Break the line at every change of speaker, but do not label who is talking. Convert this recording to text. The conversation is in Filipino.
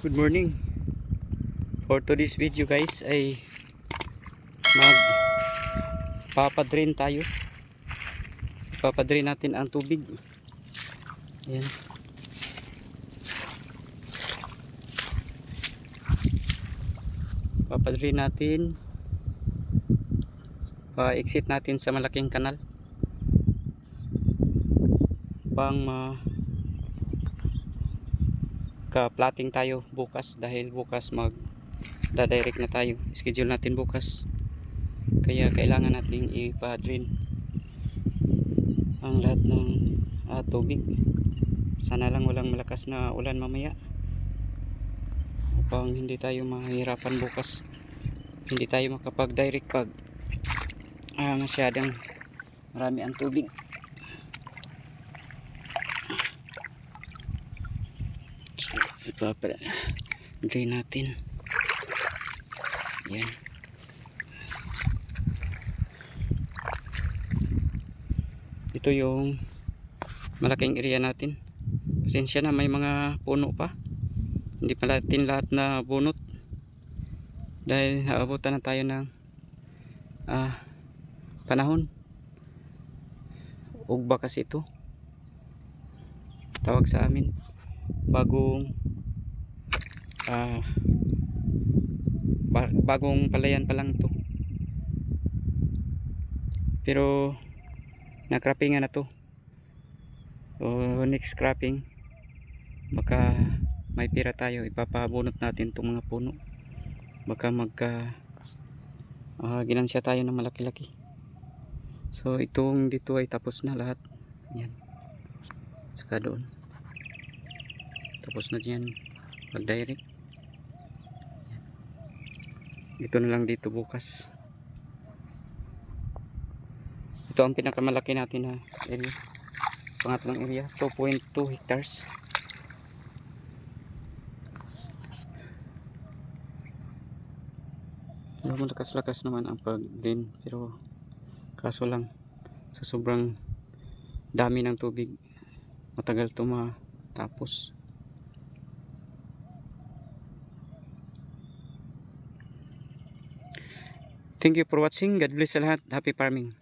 Good morning. For today's video guys ay mag papadrin tayo. Papadrin natin ang tubig. Ayan. Papadrin natin. Pa-exit natin sa malaking kanal. Pang ma ka-plating tayo bukas dahil bukas mag dadirect na tayo. Schedule natin bukas. Kaya kailangan nating ipa-drain ang lahat ng ah, tubig. Sana lang walang malakas na ulan mamaya upang hindi tayo mahirapan bukas. Hindi tayo makapag direct pag ah, masyadang marami ang tubig ipapara drain natin. Yan. Ito yung malaking area natin. Pasensya na may mga puno pa. Hindi pa natin lahat na bunot. Dahil naabutan na tayo ng ah, panahon. Ugba kasi ito. Tawag sa amin bagong ba- bagong palayan pa lang to. Pero nakrapingan na to. So next cropping baka may pira tayo ipapabunot natin itong mga puno. Baka magka ah, ginansya tayo ng malaki-laki. So itong dito ay tapos na lahat. Yan. Saka doon tapos na dyan. Pag direct. Ito na lang dito bukas. Ito ang pinakamalaki natin na area. Pangatlong area 2.2 hectares. Malakas-lakas naman ang pag din pero kaso lang sa sobrang dami ng tubig matagal to matapos Thank you for watching. God bless sa lahat. Happy farming.